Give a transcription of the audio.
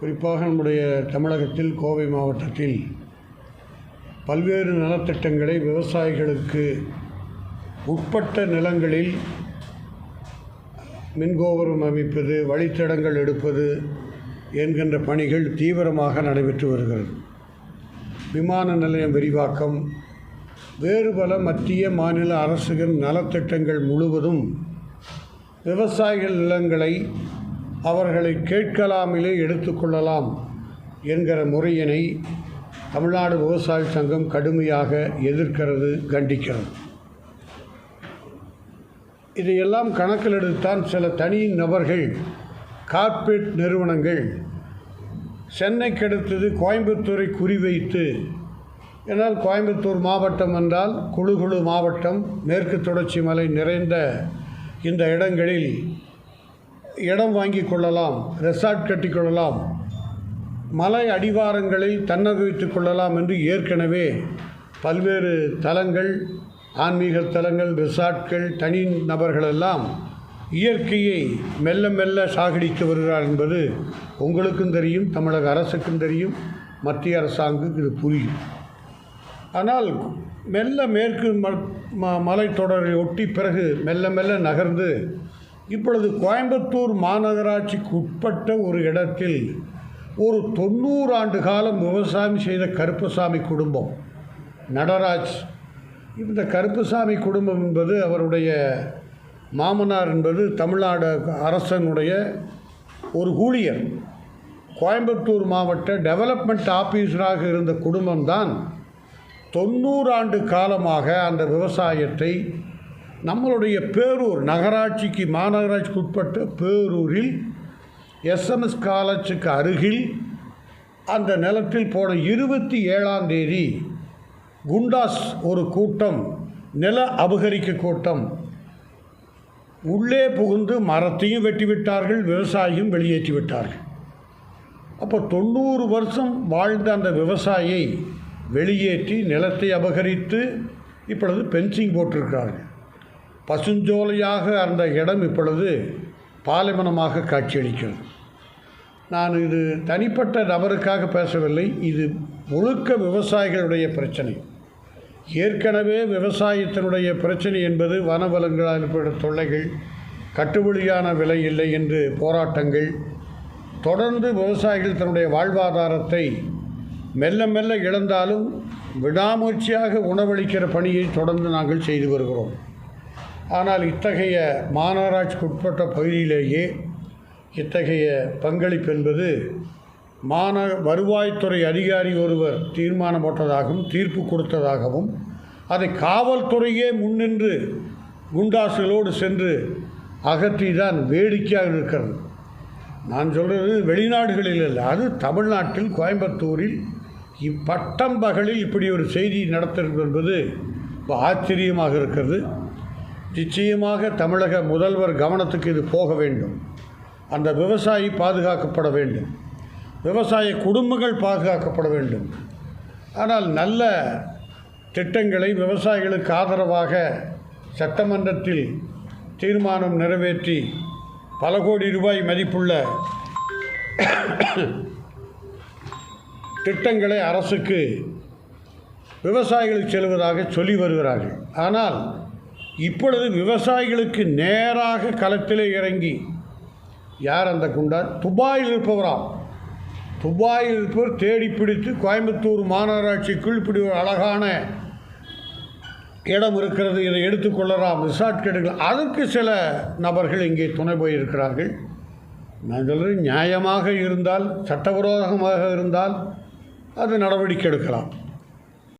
குறிப்பாக நம்முடைய தமிழகத்தில் கோவை மாவட்டத்தில் பல்வேறு நலத்திட்டங்களை விவசாயிகளுக்கு உட்பட்ட நிலங்களில் மின்கோபுரம் அமைப்பது வழித்தடங்கள் எடுப்பது என்கின்ற பணிகள் தீவிரமாக நடைபெற்று வருகிறது. விமான நிலையம் விரிவாக்கம் வேறு பல மத்திய மாநில அரசுகள் நலத்திட்டங்கள் முழுவதும் விவசாயிகள் நிலங்களை அவர்களை கேட்கலாமலே எடுத்துக்கொள்ளலாம் என்கிற முறையினை தமிழ்நாடு விவசாய சங்கம் கடுமையாக எதிர்க்கிறது கண்டிக்கிறது. இதையெல்லாம் கணக்கில் எடுத்தான் சில தனி நபர்கள் கார்ப்பரேட் நிறுவனங்கள் சென்னைக்கு அடுத்தது கோயம்புத்தூரை குறிவைத்து என்னால் கோயம்புத்தூர் மாவட்டம் என்றால் குழு குழு மாவட்டம் மேற்கு தொடர்ச்சி மலை நிறைந்த இந்த இடங்களில் இடம் வாங்கி கொள்ளலாம் ரெசார்ட் கட்டிக்கொள்ளலாம் மலை அடிவாரங்களில் தன்னகவித்துக் கொள்ளலாம் என்று ஏற்கனவே பல்வேறு தலங்கள் ஆன்மீக தலங்கள் ரிசார்ட்கள் தனி நபர்களெல்லாம் இயற்கையை மெல்ல மெல்ல சாகடித்து வருகிறார் என்பது உங்களுக்கும் தெரியும் தமிழக அரசுக்கும் தெரியும் மத்திய அரசாங்குக்கு இது புரியும். ஆனால் மெல்ல மேற்கு ம ம- மலைத்தொடரை ஒட்டி பிறகு மெல்ல மெல்ல நகர்ந்து இப்பொழுது கோயம்புத்தூர் மாநகராட்சிக்கு உட்பட்ட ஒரு இடத்தில் ஒரு தொண்ணூறு ஆண்டு காலம் விவசாயம் செய்த கருப்பசாமி குடும்பம் நடராஜ். இந்த கருப்பசாமி குடும்பம் என்பது அவருடைய மாமனார் என்பது தமிழ்நாடு அரசனுடைய ஒரு ஊழியர். கோயம்புத்தூர் மாவட்ட டெவலப்மெண்ட் ஆஃபீஸராக இருந்த குடும்பம்தான் தொண்ணூறு ஆண்டு காலமாக அந்த விவசாயத்தை நம்மளுடைய பேரூர் நகராட்சிக்கு மாநகராட்சிக்கு உட்பட்ட பேரூரில் எஸ்எம்எஸ் காலேஜுக்கு அருகில் அந்த நிலத்தில் போன இருபத்தி ஏழாம் தேதி குண்டாஸ் ஒரு கூட்டம் நில அபகரிக்க கூட்டம். உள்ளே புகுந்து மரத்தையும் வெட்டி விட்டார்கள் விவசாயியும் வெளியேற்றி விட்டார்கள். அப்போ தொண்ணூறு வருஷம் வாழ்ந்த அந்த விவசாயியை வெளியேற்றி நிலத்தை அபகரித்து இப்பொழுது பென்சிங் போட்டிருக்கிறார்கள். பசுஞ்சோலையாக அந்த இடம் இப்பொழுது பாலைவனமாக காட்சியளிக்கிறது. நான் இது தனிப்பட்ட நபருக்காக பேசவில்லை இது முழுக்க விவசாயிகளுடைய பிரச்சனை. ஏற்கனவே விவசாயத்தினுடைய பிரச்சனை என்பது வனவளங்களால் ஏற்படும் தொல்லைகள் கட்டுப்படியான விலை இல்லை என்று போராட்டங்கள் தொடர்ந்து விவசாயிகள் தன்னுடைய வாழ்வாதாரத்தை மெல்ல மெல்ல இழந்தாலும் விடாமூர்ச்சியாக உணவளிக்கிற பணியை தொடர்ந்து நாங்கள் செய்து வருகிறோம். ஆனால் இத்தகைய மாநகராட்சிக்கு உட்பட்ட பகுதியிலேயே இத்தகைய பங்களிப்பு என்பது மாந வருவாய்த்துறை அதிகாரி ஒருவர் தீர்மானம் போட்டதாகவும் தீர்ப்பு கொடுத்ததாகவும் அதை காவல்துறையே முன்னின்று குண்டாசுகளோடு சென்று அகற்றி தான் வேடிக்கையாக இருக்கிறது. நான் சொல்கிறது வெளிநாடுகளில் இல்லை அது தமிழ்நாட்டில் கோயம்புத்தூரில் இப்பட்டம் பகலில் இப்படி ஒரு செய்தி நடத்துகிறது என்பது ஆச்சரியமாக இருக்கிறது. நிச்சயமாக தமிழக முதல்வர் கவனத்துக்கு இது போக வேண்டும். அந்த விவசாயி பாதுகாக்கப்பட வேண்டும். விவசாய குடும்பங்கள் பாதுகாக்கப்பட வேண்டும். ஆனால் நல்ல திட்டங்களை விவசாயிகளுக்கு ஆதரவாக சட்டமன்றத்தில் தீர்மானம் நிறைவேற்றி பல கோடி ரூபாய் மதிப்புள்ள திட்டங்களை அரசுக்கு விவசாயிகளுக்கு செல்வதாக சொல்லி வருகிறார்கள். ஆனால் இப்பொழுது விவசாயிகளுக்கு நேராக களத்திலே இறங்கி யார் அந்த குண்டார் துபாயில் இருப்பவராம். துபாயில் இருப்பவர் தேடி பிடித்து கோயம்புத்தூர் மாநகராட்சிக்குள் இப்படி ஒரு அழகான இடம் இருக்கிறது இதை எடுத்துக்கொள்ளலாம் ரிசார்ட் எடுக்கலாம் அதற்கு சில நபர்கள் இங்கே துணை போயிருக்கிறார்கள். நான் சொல்கிறேன் நியாயமாக இருந்தால் சட்டவிரோதமாக இருந்தால் அது நடவடிக்கை எடுக்கலாம்.